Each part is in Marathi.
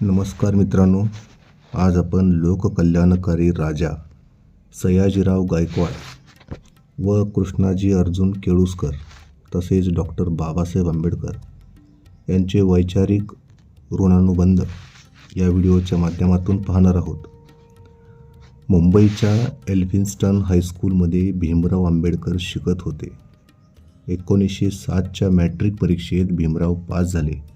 नमस्कार मित्रांनो आज आपण लोककल्याणकारी राजा सयाजीराव गायकवाड व कृष्णाजी अर्जुन केळुसकर तसेच डॉक्टर बाबासाहेब आंबेडकर यांचे वैचारिक ऋणानुबंध या व्हिडिओच्या माध्यमातून पाहणार आहोत. मुंबईच्या एल्फिन्स्टन हायस्कूलमध्ये भीमराव आंबेडकर शिकत होते. एकोणीसशे सातच्या मॅट्रिक परीक्षेत भीमराव पास झाले.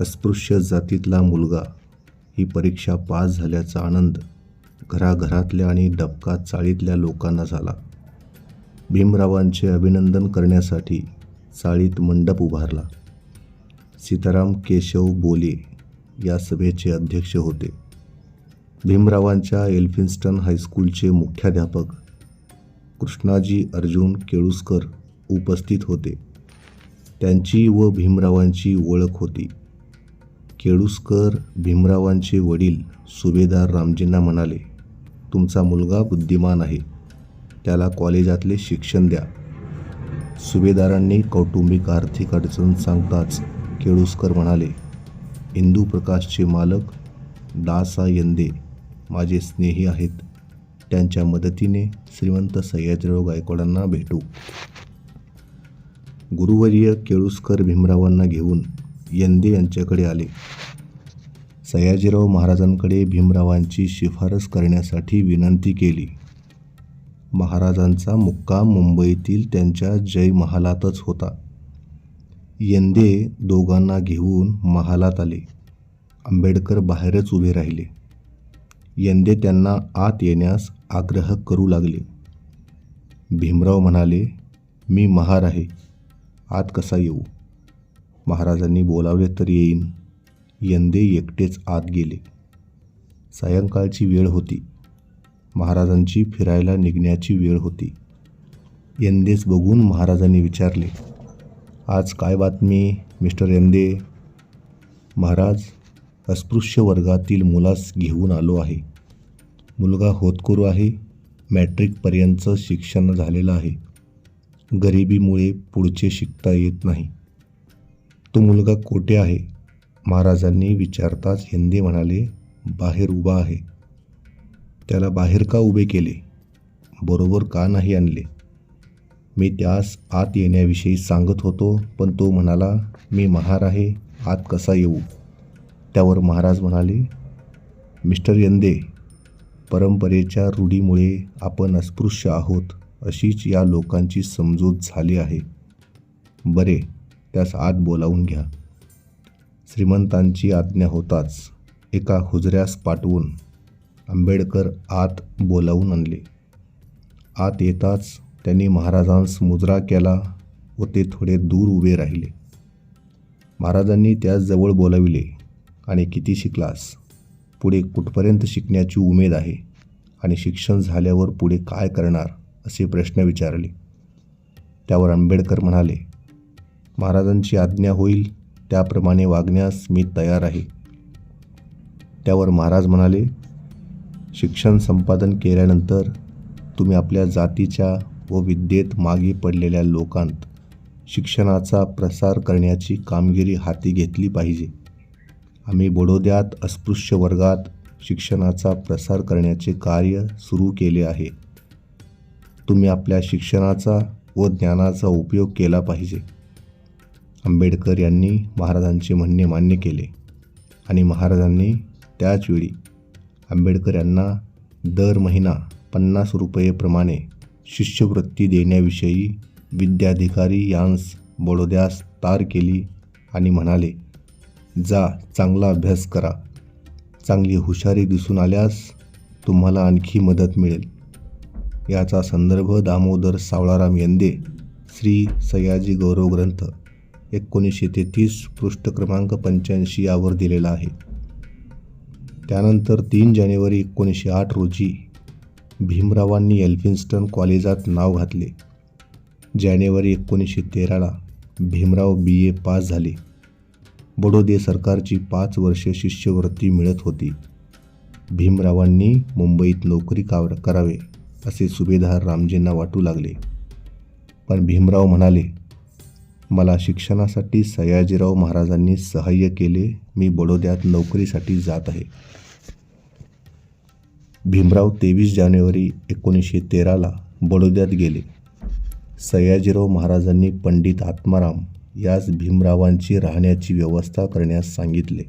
अस्पृश्य जातीतला मुलगा. ही परीक्षा पास झाल्याचा आनंद घराघरातल्या आणि डबका चाळीतल्या लोकांना झाला. भीमरावांचे अभिनंदन करण्यासाठी चाळीत मंडप उभारला. सीताराम केशव बोले या सभेचे अध्यक्ष होते. भीमरावांच्या एल्फिन्स्टन हायस्कूलचे मुख्याध्यापक कृष्णाजी अर्जुन केळुसकर उपस्थित होते. त्यांची व भीमरावांची ओळख होती. केळुसकर भीमरावांचे वडील सुभेदार रामजींना म्हणाले तुमचा मुलगा बुद्धिमान आहे त्याला कॉलेजातले शिक्षण द्या. सुभेदारांनी कौटुंबिक आर्थिक अडचण सांगताच केळुसकर म्हणाले इंदू प्रकाशचे मालक दासा यंदे माझे स्नेही आहेत त्यांच्या मदतीने श्रीमंत सयाजीराव गायकवाडांना भेटू. गुरुवर्य केळुसकर भीमरावांना घेऊन यंदे यांच्याकडे आले. सयाजीराव महाराजांकडे भीमरावांची शिफारस करण्यासाठी विनंती केली. महाराजांचा मुक्काम मुंबईतील त्यांच्या जय महालातच होता. यंदे दोघांना घेऊन महालात आले. आंबेडकर बाहेरच उभे राहिले. यंदे त्यांना आत येण्यास आग्रह करू लागले. भीमराव म्हणाले मी महार आहे. आत कसा येऊ? महाराजांनी बोलावले तर येईन. यंदे एकटेच आत गेले. सायंकाळची वेळ होती. महाराजांची फिरायला निघण्याची वेळ होती. यंदेच बघून महाराजांनी विचारले आज काय बातमी मिस्टर यंदे? महाराज अस्पृश्य वर्गातील मुलास घेऊन आलो आहे. मुलगा होतकरू आहे मॅट्रिकपर्यंतचं शिक्षण झालेलं आहे. गरिबीमुळे पुढचे शिकता येत नाही. तो मुलगा कोठे आहे? महाराजांनी विचारताच हिंदी म्हणाले बाहेर उभा आहे. त्याला बाहेर का उभे केले? बरोबर का नाही आणले? मी त्यास आत येण्याविषयी सांगत होतो पण तो म्हणाला मी महार आहे आत कसा येऊ? त्यावर महाराज म्हणाले मिस्टर यंदे परंपरेच्या रूढीमुळे आपण अस्पृश्य आहोत अशीच या लोकांची समजूत झाली आहे. बरे त्यास आत बोलावून घ्या. श्रीमंतांची आज्ञा होताच एका हुजऱ्यास पाठवून आंबेडकर आत बोलावून आणले. आत येताच त्यांनी महाराजांस मुजरा केला व ते थोडे दूर उभे राहिले. महाराजांनी त्यास जवळ बोलाविले आणि किती शिकलास? पुढे कुठपर्यंत शिकण्याची उमेद आहे? आणि शिक्षण झाल्यावर पुढे काय करणार? असे प्रश्न विचारले. त्यावर आंबेडकर म्हणाले महाराजांची आज्ञा होईल त्याप्रमाणे वागण्यास मी तयार आहे. त्यावर महाराज म्हणाले शिक्षण संपादन केल्यानंतर तुम्ही आपल्या जातीच्या व विद्येत मागे पडलेल्या लोकांत शिक्षणाचा प्रसार करण्याची कामगिरी हाती घेतली पाहिजे. आम्ही बडोद्यात अस्पृश्य वर्गात शिक्षणाचा प्रसार करण्याचे कार्य सुरू केले आहे. तुम्ही आपल्या शिक्षणाचा व ज्ञानाचा उपयोग केला पाहिजे. आंबेडकर यांनी महाराजांचे म्हणणे मान्य केले आणि महाराजांनी त्याचवेळी आंबेडकर यांना दर महिना पन्नास रुपयेप्रमाणे शिष्यवृत्ती देण्याविषयी विद्याधिकारी यांस बडोद्यास तार केली आणि म्हणाले जा चांगला अभ्यास करा. चांगली हुशारी दिसून आल्यास तुम्हाला आणखी मदत मिळेल. याचा संदर्भ दामोदर सावळाराम यंदे श्री सयाजी गौरव ग्रंथ एकोणीसशे तेहतीस पृष्ठ क्रमांक पंच्याऐंशी यावर दिलेला आहे. त्यानंतर तीन जानेवारी एकोणीसशे आठ रोजी भीमरावांनी एल्फिन्स्टन कॉलेजात नाव घातले. जानेवारी एकोणीसशे तेराला भीमराव बी. ए. पास झाले. बडोदे सरकारची पाच वर्षे शिष्यवृत्ती मिळत होती. भीमरावांनी मुंबईत नोकरी काव करावे असे सुभेदार रामजींना वाटू लागले. पण भीमराव म्हणाले मला शिक्षणासाठी सयाजीराव महाराजांनी सहाय्य केले. मी बडोद्यात नोकरीसाठी जात आहे. भीमराव तेवीस जानेवारी एकोणीसशे तेराला बडोद्यात गेले. सयाजीराव महाराजांनी पंडित आत्माराम यास भीमरावांची राहण्याची व्यवस्था करण्यास सांगितले.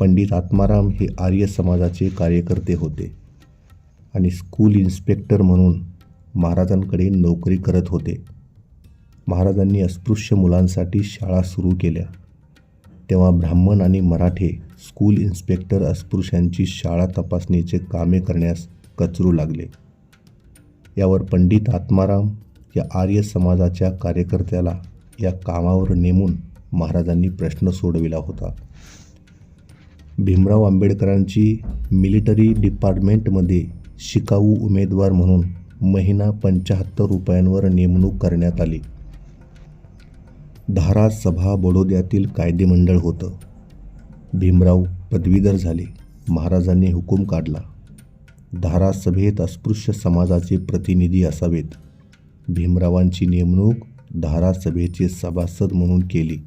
पंडित आत्माराम हे आर्य समाजाचे कार्यकर्ते होते आणि स्कूल इन्स्पेक्टर म्हणून महाराजांकडे नोकरी करत होते. महाराजांनी अस्पृश्य मुलांसाठी शाळा सुरू केल्या. तेव्हा ब्राह्मण आणि मराठे स्कूल इन्स्पेक्टर अस्पृश्यांची शाळा तपासणीचे कामे करण्यास कचरू लागले. यावर पंडित आत्माराम या आर्य समाजाच्या कार्यकर्त्याला या कामावर नेमून महाराजांनी प्रश्न सोडविला होता. भीमराव आंबेडकरांची मिलिटरी डिपार्टमेंटमध्ये शिकाऊ उमेदवार म्हणून महिना पंच्याहत्तर रुपयांवर नेमणूक करण्यात आली. धारा सभा बडोद्यातील कायदेमंडळ होतं. भीमराव पदवीधर झाले. महाराजांनी हुकूम काढला. धारासभेत अस्पृश्य समाजाचे प्रतिनिधी असावेत. भीमरावांची नेमणूक धारासभेचे सभासद म्हणून केली.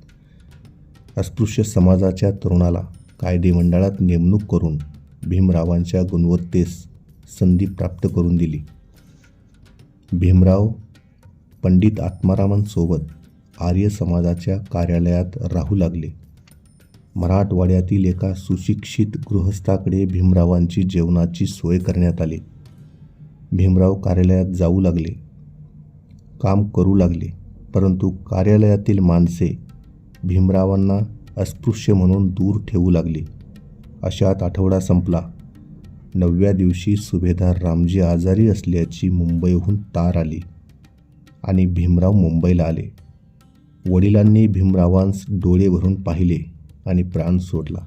अस्पृश्य समाजाच्या तरुणाला कायदेमंडळात नेमणूक करून भीमरावांच्या गुणवत्तेस संधी प्राप्त करून दिली. भीमराव पंडित आत्मारामांसोबत आर्य समाजाच्या कार्यालयात राहू लागले. मराठवाड्यातील एका सुशिक्षित गृहस्थाकडे भीमरावांची जेवणाची सोय करण्यात आली. भीमराव कार्यालयात जाऊ लागले. काम करू लागले परंतु कार्यालयातील माणसे भीमरावांना अस्पृश्य म्हणून दूर ठेवू लागली. अशात आठवडा संपला. नवव्या दिवशी सुभेदार रामजी आजारी असल्याची मुंबईहून तार आली आणि भीमराव मुंबईला आले. वडिलांनी भीमरावांस डोळे भरून पाहिले आणि प्राण सोडला.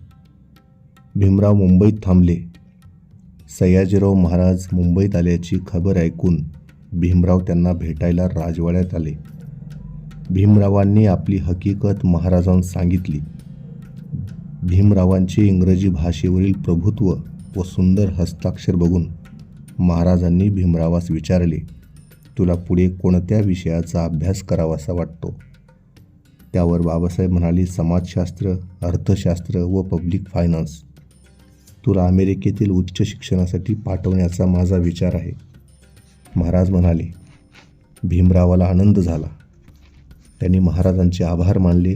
भीमराव मुंबईत थांबले. सयाजीराव महाराज मुंबईत आल्याची खबर ऐकून भीमराव त्यांना भेटायला राजवाड्यात आले. भीमरावांनी आपली हकीकत महाराजांस सांगितली. भीमरावांचे इंग्रजी भाषेवरील प्रभुत्व व सुंदर हस्ताक्षर बघून महाराजांनी भीमरावास विचारले तुला पुढे कोणत्या विषयाचा अभ्यास करावासा वाटतो? त्यावर बाबासाहेब म्हणाले समाजशास्त्र अर्थशास्त्र व पब्लिक फायनान्स तुला अमेरिकेतील उच्च शिक्षणासाठी पाठवण्याचा माझा विचार आहे. महाराज म्हणाले भीमरावाला आनंद झाला. त्यांनी महाराजांचे आभार मानले.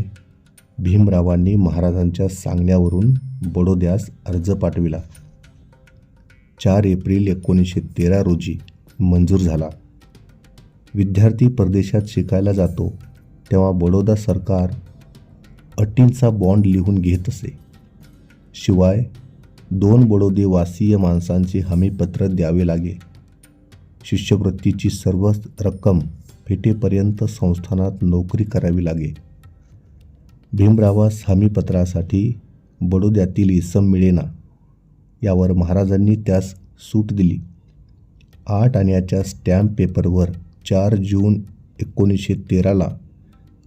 भीमरावांनी महाराजांच्या सांगण्यावरून बडोद्यास अर्ज पाठविला. चार एप्रिल एकोणीसशे तेरा रोजी मंजूर झाला. विद्यार्थी परदेशात शिकायला जातो. तेव्हा बडोदा सरकार अटींचा बॉन्ड लिहून घेत असे. शिवाय दोन बडोदेवासीय माणसांचे हमीपत्र द्यावे लागे. शिष्यवृत्तीची सर्व रक्कम फेटेपर्यंत संस्थानात नोकरी करावी लागे. भीमरावास हमीपत्रासाठी बडोद्यातील इसम मिळेना यावर महाराजांनी त्यास सूट दिली. आठ आण्याच्या स्टॅम्प पेपरवर चार जून एकोणीसशे तेराला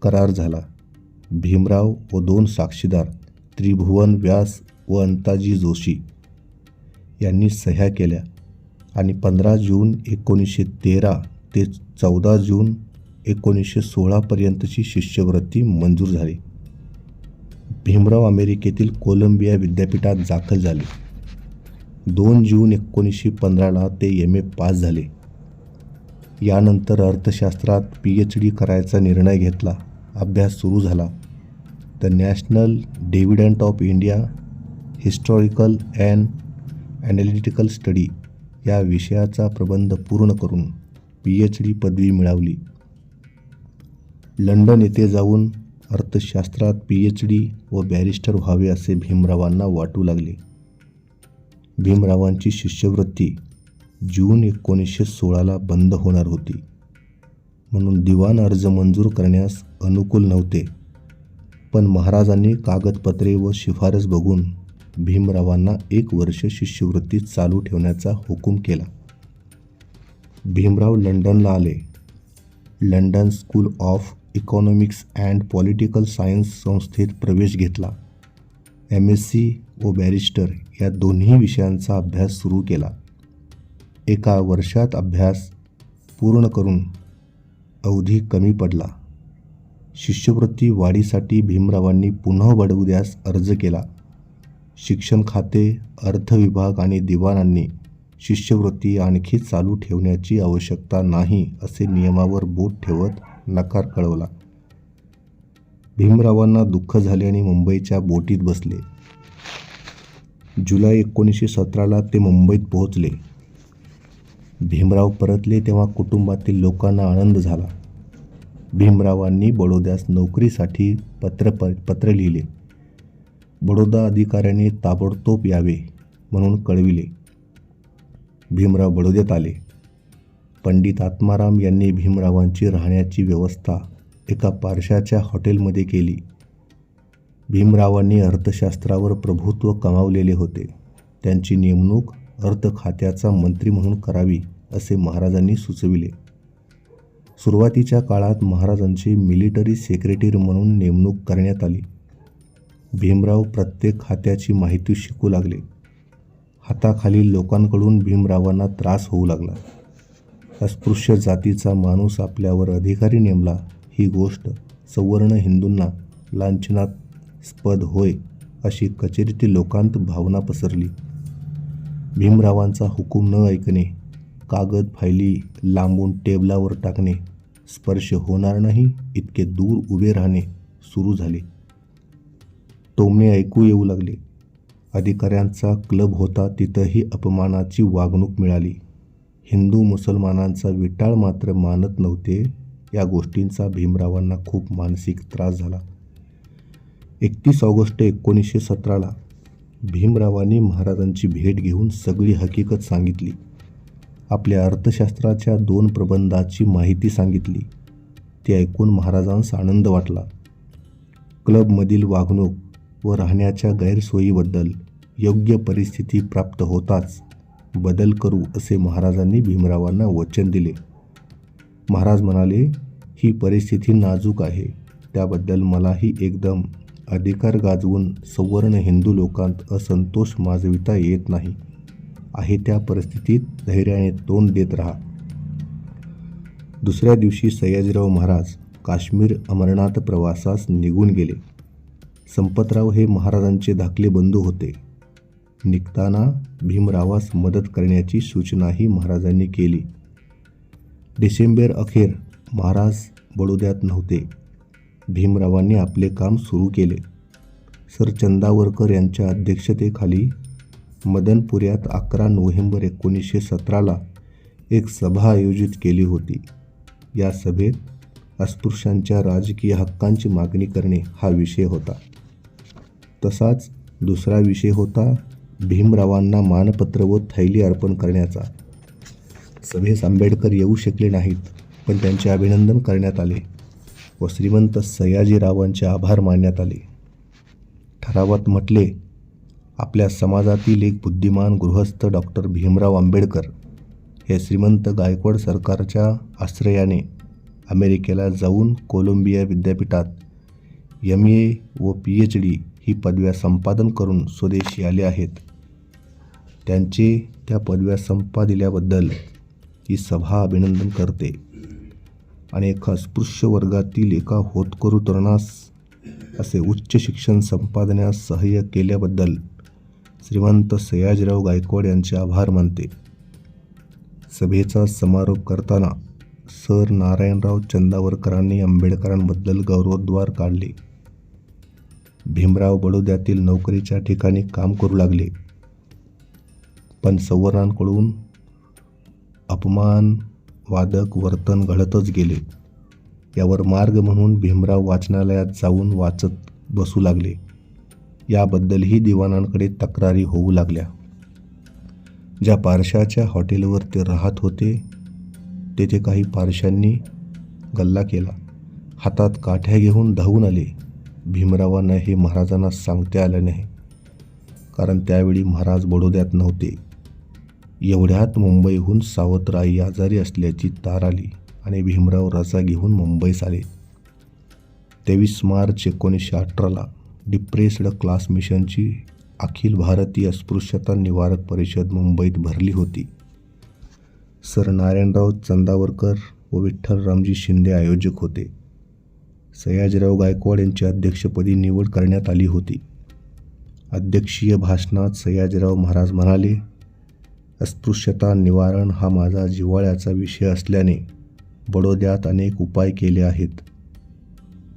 करार झाला. भीमराव व दोन साक्षीदार त्रिभुवन व्यास व अंताजी जोशी यांनी सह्या केल्या आणि पंधरा जून एकोणीसशे तेरा ते चौदा जून एकोणीसशे सोळापर्यंतची शिष्यवृत्ती मंजूर झाली. भीमराव अमेरिकेतील कोलंबिया विद्यापीठात दाखल झाले. दोन जून एकोणीसशे पंधराला ते एम ए पास झाले. यानंतर अर्थशास्त्रात पी एच डी करायचा निर्णय घेतला. अभ्यास सुरू झाला. The national dividend of India historical and analytical study या विषयाचा प्रबंध पूर्ण करून पी एच डी पदवी मिळवली. लंडन येथे जाऊन अर्थशास्त्रात पी एच डी व बॅरिस्टर व्हावे असे भीमरावांना वाटू लागले. भीमरावांची शिष्यवृत्ती जून एकोणीसशे सोळाला बंद होणार होती. म्हणून दिवाण अर्ज मंजूर करण्यास अनुकूल नव्हते. पण महाराजांनी कागदपत्रे व शिफारस बघून भीमरावांना एक वर्ष शिष्यवृत्ती चालू ठेवण्याचा हुकूम केला. भीमराव लंडनला आले. London school of economics and political science संस्थेत प्रवेश घेतला. एम एस सी व बॅरिस्टर या दोन्ही विषयांचा अभ्यास सुरू केला. एका वर्षात अभ्यास पूर्ण करून अवधी कमी पडला. शिष्यवृत्ती वाढीसाठी भीमरावांनी पुन्हा बडवद्यास अर्ज केला. शिक्षण खाते अर्थ विभाग आणि दिवाणांनी शिष्यवृत्ती आणखी चालू ठेवण्याची आवश्यकता नाही असे नियमावर बोट ठेवत नकार कळवला. भीमरावांना दुःख झाले आणि मुंबईच्या बोटीत बसले. जुलै एकोणीसशे सतराला ते मुंबईत पोहोचले. भीमराव परतले तेव्हा कुटुंबातील लोकांना आनंद झाला. भीमरावांनी बडोद्यास नोकरीसाठी पत्र प पत्र लिहिले. बडोदा अधिकाऱ्याने ताबडतोब यावे म्हणून कळविले. भीमराव बडोद्यात आले. पंडित आत्माराम यांनी भीमरावांची राहण्याची व्यवस्था एका पारशाच्या हॉटेलमध्ये केली. भीमरावांनी अर्थशास्त्रावर प्रभुत्व कमावलेले होते. त्यांची नेमणूक अर्थ खात्याचा मंत्री म्हणून करावी असे महाराजांनी सुचविले. सुरुवातीच्या काळात महाराजांची मिलिटरी सेक्रेटरी म्हणून नेमणूक करण्यात आली. भीमराव प्रत्येक खात्याची माहिती शिकू लागले. हाताखालील लोकांकडून भीमरावांना त्रास होऊ लागला. अस्पृश्य जातीचा माणूस आपल्यावर अधिकारी नेमला ही गोष्ट सवर्ण हिंदूंना लांछनास्पद होय अशी कचेरीतील लोकांत भावना पसरली. भीमरावांचा हुकूम न ऐकणे कागद फायली लांबून टेबलावर टाकणे स्पर्श होणार नाही इतके दूर उभे राहणे सुरू झाले. टोमणे ऐकू येऊ लागले. अधिकाऱ्यांचा क्लब होता तिथंही अपमानाची वागणूक मिळाली. हिंदू मुसलमानांचा विटाळ मात्र मानत नव्हते या गोष्टींचा भीमरावांना खूप मानसिक त्रास झाला. एकतीस ऑगस्ट एकोणीसशे सतराला भीमरावांनी महाराजांची भेट घेऊन सगळी हकीकत सांगितली. आपल्या अर्थशास्त्राच्या दोन प्रबंधाची माहिती सांगितली. ते ऐकून महाराजांस आनंद वाटला. क्लबमधील वागणूक व राहण्याच्या गैरसोयीबद्दल योग्य परिस्थिती प्राप्त होताच बदल करू असे महाराजांनी भीमरावांना वचन दिले. महाराज म्हणाले ही परिस्थिती नाजूक आहे. त्याबद्दल मलाही एकदम अधिकार गाजवून सवर्ण हिंदू लोकांत असंतोष माजविता येत नाही. आहे त्या परिस्थितीत धैर्याने तोंड देत राहा. दुसऱ्या दिवशी सयाजीराव महाराज काश्मीर अमरनाथ प्रवासास निघून गेले. संपतराव हे महाराजांचे धाकले बंधू होते. निघताना भीमरावास मदत करण्याची सूचनाही महाराजांनी केली. डिसेंबर अखेर महाराज बडोद्यात नव्हते. भीमरावांनी आपले काम सुरू केले. सर चंदावरकर यांच्या अध्यक्षतेखाली मदनपुऱ्यात अकरा नोव्हेंबर एकोणीसशे सतराला एक सभा आयोजित केली होती. या सभेत अस्पृश्यांच्या राजकीय हक्कांची मागणी करणे हा विषय होता. तसाच दुसरा विषय होता भीमरावांना मानपत्र व थैली अर्पण करण्याचा. सभेस आंबेडकर येऊ शकले नाहीत पण त्यांचे अभिनंदन करण्यात आले. व श्रीमंत सयाजीरावांचे आभार मानण्यात आले. ठरावात म्हटले आपल्या समाजातील एक बुद्धिमान गृहस्थ डॉक्टर भीमराव आंबेडकर हे श्रीमंत गायकवाड सरकारच्या आश्रयाने अमेरिकेला जाऊन कोलंबिया विद्यापीठात एम ए व पी एच डी ही पदव्या संपादन करून स्वदेशी आले आहेत. त्यांचे त्या पदव्या संपादिल्याबद्दल ही सभा अभिनंदन करते. आणि एका अस्पृश्य वर्गातील एका होतकरू तरुणास असे उच्च शिक्षण संपादनास सहाय्य केल्याबद्दल श्रीमंत सयाजीराव गायकवाड यांचे आभार मानते. सभेचा समारोप करताना सर नारायणराव चंदावरकरांनी आंबेडकरांबद्दल गौरवोद्वार काढले. भीमराव बडोद्यातील नोकरीच्या ठिकाणी काम करू लागले. पण सवर्णांकडून वादक वर्तन घडतच गेले. यावर मार्ग म्हणून भीमराव वाचनालयात जाऊन वाचत बसू लागले. याबद्दलही दिवाणांकडे तक्रारी होऊ लागल्या. ज्या पारशाच्या हॉटेलवर ते राहत होते तेथे काही पारशांनी गल्ला केला. हातात काठ्या घेऊन धावून आले. भीमरावांना हे महाराजांना सांगता आलं नाही. कारण त्यावेळी महाराज बडोद्यात नव्हते. एवढ्यात मुंबईहून सावतराई आजारी असल्याची तार आली आणि भीमराव रजा घेऊन मुंबईस आले. तेवीस मार्च एकोणीसशे अठराला डिप्रेस्ड क्लास मिशनची अखिल भारतीय अस्पृश्यता निवारक परिषद मुंबईत भरली होती. सर नारायणराव चंदावरकर व विठ्ठल रामजी शिंदे आयोजक होते. सयाजीराव गायकवाड यांची अध्यक्षपदी निवड करण्यात आली होती. अध्यक्षीय भाषणात सयाजीराव महाराज म्हणाले अस्पृश्यता निवारण हा माझा जिव्हाळ्याचा विषय असल्याने बडोद्यात अनेक उपाय केले आहेत.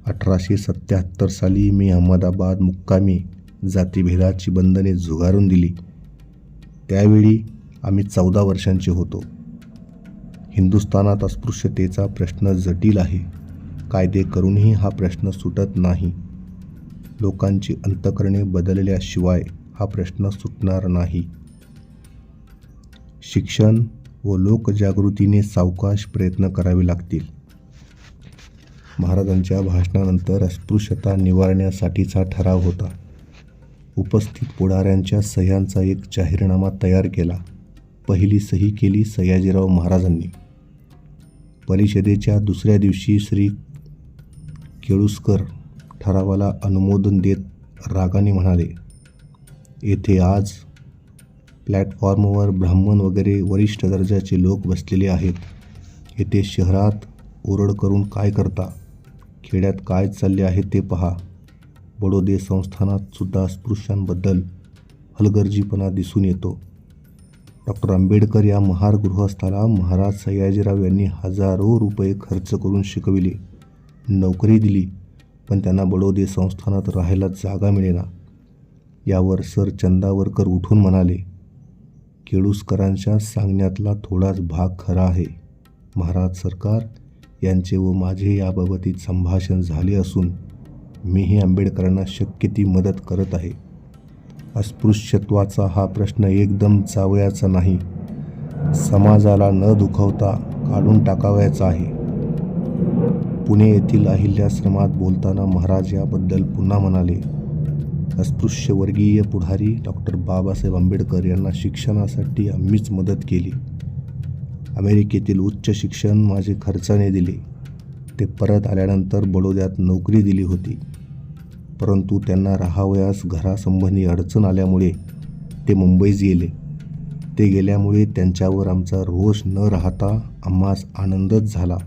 अठराशे सत्याहत्तर साली मी अहमदाबाद मुक्कामी जातीभेदाची बंधने झुगारून दिली. त्यावेळी आम्ही चौदा वर्षांचे होतो. हिंदुस्थानात अस्पृश्यतेचा प्रश्न जटिल आहे. कायदे करूनही हा प्रश्न सुटत नाही. लोकांची अंतकरणे बदलल्याशिवाय हा प्रश्न सुटणार नाही. शिक्षण व लोकजागृतीने सावकाश प्रयत्न करावे लागतील. महाराजांच्या भाषणानंतर अस्पृश्यता निवारण्यासाठीचा ठराव होता. उपस्थित पुढाऱ्यांच्या सह्यांचा एक जाहीरनामा तयार केला. पहिली सही केली सयाजीराव महाराजांनी. परिषदेच्या दुसऱ्या दिवशी श्री केळुसकर ठरावाला अनुमोदन देत रागाने म्हणाले येथे आज प्लॅटफॉर्मवर ब्राह्मण वगैरे वरिष्ठ दर्जाचे लोक बसलेले आहेत. येथे शहरात ओरड करून काय करता? खेड्यात काय चालले आहे ते पहा. बडोदे संस्थानात सुद्धा हलगर्जीपणा दिसून येतो. डॉक्टर आंबेडकर या महार गृहस्थाला महाराज सयाजीराव यांनी हजारो रुपये खर्च करून शिकविले. नोकरी दिली पण त्यांना बडोदे संस्थानात राहायला जागा मिळेना. यावर सर चंदावरकर उठून म्हणाले केळुसकरांच्या सांगण्यातला थोडाच भाग खरा आहे. महाराज सरकार यांचे व माझे याबाबतीत संभाषण झाले असून मीही आंबेडकरांना शक्य ती मदत करत आहे. अस्पृश्यत्वाचा हा प्रश्न एकदम चावयाचा नाही. समाजाला न दुखवता काढून टाकावयाचा आहे. पुणे येथील अहिल्याश्रमात बोलताना महाराज याबद्दल पुन्हा म्हणाले अस्पृश्यवर्गीय पुढारी डॉक्टर बाबासाहेब आंबेडकर यांना शिक्षणासाठी आम्हीच मदत केली. अमेरिकेतील उच्च शिक्षण माझे खर्चाने दिले. ते परत आल्यानंतर बडोद्यात नोकरी दिली होती. परंतु त्यांना राहावयास घरासंबंधी अडचण आल्यामुळे ते मुंबईस गेले. ते गेल्यामुळे त्यांच्यावर आमचा रोष न राहता आम्हास आनंदच झाला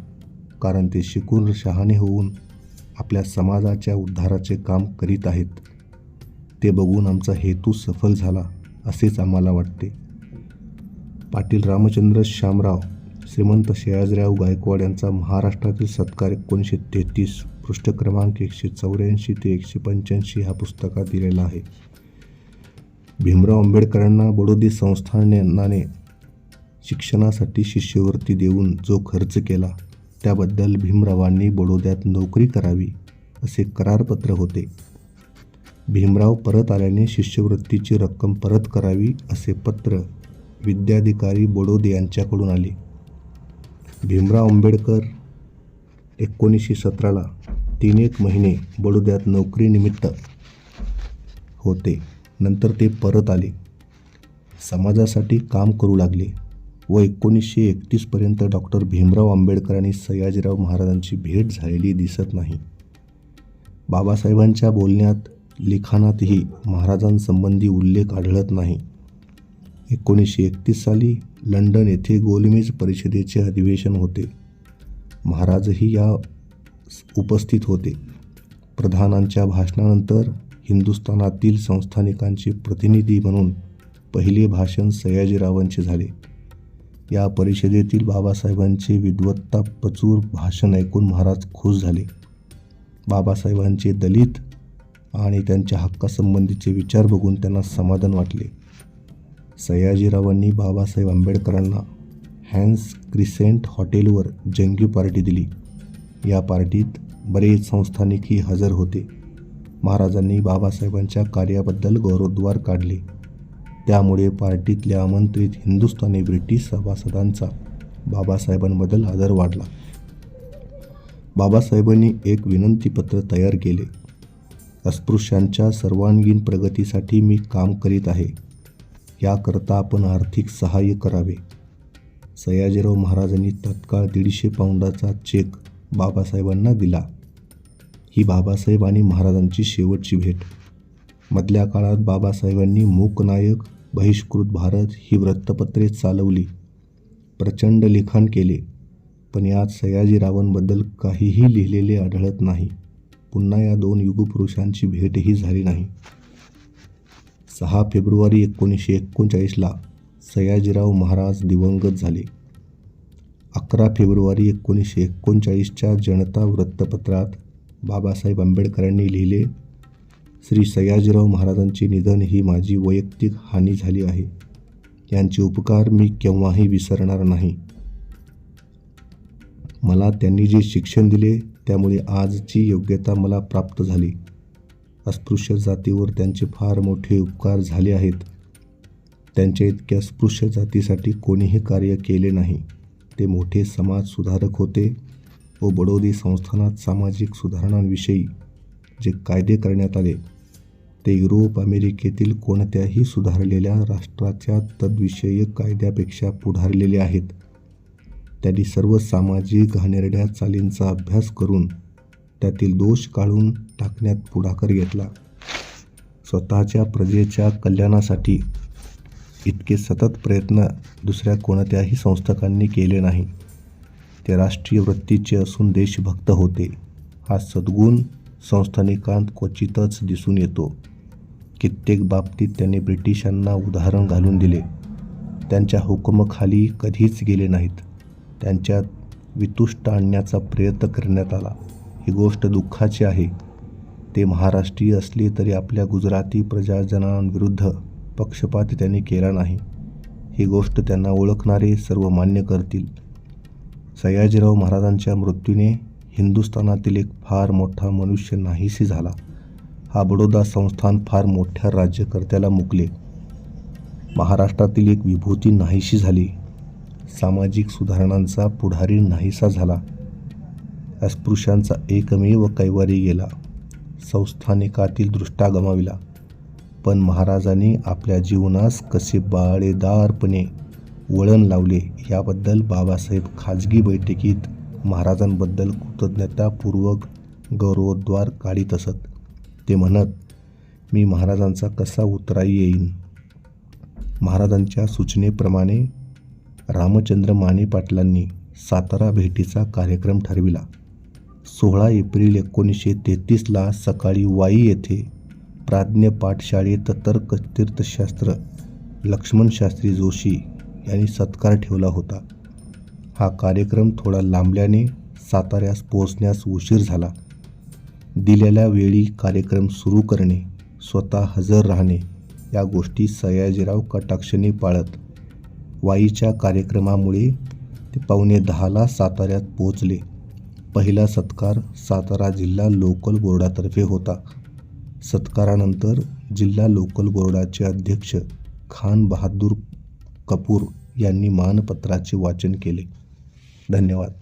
कारण ते शिकून शहाणे होऊन आपल्या समाजाच्या उद्धाराचे काम करीत आहेत. ते बघून आमचा हेतू सफल झाला असेच आम्हाला वाटते. पाटील रामचंद्र श्यामराव श्रीमंत शेळाजराव गायकवाड यांचा महाराष्ट्रातील सत्कार एकोणीसशे तेहतीस पृष्ठ क्रमांक एकशे चौऱ्याऐंशी ते एकशे पंच्याऐंशी ह्या पुस्तकात दिलेला आहे. भीमराव आंबेडकरांना बडोदी संस्थानाने शिक्षणासाठी शिष्यवृत्ती देऊन जो खर्च केला त्याबद्दल भीमरावांनी बडोद्यात नोकरी करावी असे करारपत्र होते. भीमराव परत आल्याने शिष्यवृत्तीची रक्कम परत करावी असे पत्र विद्याधिकारी बडोदे यांच्याकडून आले. भीमराव आंबेडकर एकोणीसशे सतराला तीन एक महिने बडोद्यात नोकरीनिमित्त होते. नंतर ते परत आले. समाजासाठी काम करू लागले व एकोणीसशे एकतीसपर्यंत डॉक्टर भीमराव आंबेडकर आणि सयाजीराव महाराजांची भेट झालेली दिसत नाही. बाबासाहेबांच्या बोलण्यात लिखाणातही महाराजांसंबंधी उल्लेख आढळत नाही. एकोणीसशे एकतीस साली लंडन येथे गोलमेज परिषदेचे अधिवेशन होते. महाराजही या उपस्थित होते. प्रधानांच्या भाषणानंतर हिंदुस्थानातील संस्थानिकांचे प्रतिनिधी म्हणून पहिले भाषण सयाजीरावांचे झाले. या परिषदेतील बाबासाहेबांचे विद्वत्ता प्रचूर भाषण ऐकून महाराज खुश झाले. बाबासाहेबांचे दलित आणि त्यांच्या हक्कासंबंधीचे विचार बघून त्यांना समाधान वाटले. सयाजीरावांनी बाबासाहेब आंबेडकरांना हॅन्स क्रिसेंट हॉटेलवर जंगी पार्टी दिली. या पार्टीत बरेच संस्थानिकही हजर होते. महाराजांनी बाबासाहेबांच्या कार्याबद्दल गौरवद्वार काढले. त्यामुळे पार्टीतल्या आमंत्रित हिंदुस्थानी ब्रिटिश सभासदांचा बाबासाहेबांबद्दल आदर वाढला. बाबासाहेबांनी एक विनंतीपत्र तयार केले. अस्पृश्यांच्या सर्वांगीण प्रगतीसाठी मी काम करीत आहे. याकरता आपण आर्थिक सहाय्य करावे. सयाजीराव महाराजांनी तत्काळ दीडशे पाऊंडाचा चेक बाबासाहेबांना दिला. ही बाबासाहेब आणि महाराजांची शेवटची भेट. मधल्या काळात बाबासाहेबांनी मूकनायक बहिष्कृत भारत ही वृत्तपत्रे चालवली. प्रचंड लिखाण केले. पण यात सयाजीरावांबद्दल काहीही लिहिलेले आढळत नाही. पुन्हा या दोन युगपुरुषांची भेटही झाली नाही. सहा फेब्रुवारी एकोणीसशे एकोणचाळीसला सयाजीराव महाराज दिवंगत झाले. अकरा फेब्रुवारी एकोणीसशे एकोणचाळीसच्या जनता वृत्तपत्रात बाबासाहेब आंबेडकरांनी लिहिले श्री सयाजीराव महाराजांचे निधन ही माझी वैयक्तिक हानी झाली आहे. यांचे उपकार मी केव्हाही विसरणार नाही. मला त्यांनी जे शिक्षण दिले त्यामुळे आजची योग्यता मला प्राप्त झाली. अस्पृश्य जातीवर त्यांचे फार मोठे उपकार झाले आहेत. त्यांच्या इतक्या स्पृश्य जातीसाठी कोणीही कार्य केले नाही. ते मोठे समाज सुधारक होते व बडोदी संस्थानात सामाजिक सुधारणांविषयी जे कायदे करण्यात आले ते युरोप अमेरिकेतील कोणत्याही सुधारलेल्या राष्ट्राच्या तद्विषयक कायद्यापेक्षा पुढारलेले आहेत. त्यांनी सर्व सामाजिक घाणेरड्या चालींचा अभ्यास करून त्यातील दोष काढून टाकण्यात पुढाकार घेतला. स्वतःच्या प्रजेच्या कल्याणासाठी इतके सतत प्रयत्न दुसऱ्या कोणत्याही संस्थकांनी केले नाही. ते राष्ट्रीय वृत्तीचे असून देशभक्त होते. हा सद्गुण संस्थानिकांत क्वचितच दिसून येतो. कित्येक बाबतीत त्यांनी ब्रिटिशांना उदाहरण घालून दिले. त्यांच्या हुकमखाली कधीच गेले नाहीत. त्यांच्यात वितुष्ट आणण्याचा प्रयत्न करण्यात आला. ही गोष्ट दुःखाची आहे. ते महाराष्ट्रीय असले तरी आपल्या गुजराती प्रजाजनांविरुद्ध पक्षपात त्यांनी केला नाही. ही गोष्ट त्यांना ओळखणारे सर्व मान्य करतील. सयाजीराव महाराजांच्या मृत्यूने हिंदुस्थानातील एक फार मोठा मनुष्य नाहीसी झाला. हा बडोदा संस्थान फार मोठ्या राज्यकर्त्याला मुकले. महाराष्ट्रातील एक विभूती नाहीशी झाली. सामाजिक सुधारणांचा पुढारी नाहीसा झाला. अस्पृश्यांचा एकमेव कैवारी गेला. संस्थानिकातील दृष्टा गमाविला. पण महाराजांनी आपल्या जीवनास कसे बाळेदारपणे वळण लावले याबद्दल बाबासाहेब खाजगी बैठकीत महाराजांबद्दल कृतज्ञतापूर्वक गौरवोद्वार काढीत असत. ते म्हणत मी महाराजांचा कसा उतराई येईन महाराजांच्या सूचनेप्रमाणे रामचंद्र माने पाटलांनी सातारा भेटीचा कार्यक्रम ठरविला. सोळा एप्रिल एकोणीसशे तेहतीसला सकाळी वाई येथे प्राज्ञ पाठशाळेत तर्क तीर्थशास्त्र लक्ष्मणशास्त्री जोशी यांनी सत्कार ठेवला होता. हा कार्यक्रम थोडा लांबल्याने साताऱ्यास पोहोचण्यास उशीर झाला. दिलेल्या वेळी कार्यक्रम सुरू करणे स्वतः हजर राहणे या गोष्टी सयाजीराव कटाक्षने पाळत वाईच्या कार्यक्रमामुळे ते पावणे दहाला साताऱ्यात पोहोचले. पहिला सत्कार सातारा जिल्हा लोकल बोर्डातर्फे होता. सत्कारानंतर जिल्हा लोकल बोर्डाचे अध्यक्ष खान बहादूर कपूर यांनी मानपत्राचे वाचन केले. धन्यवाद.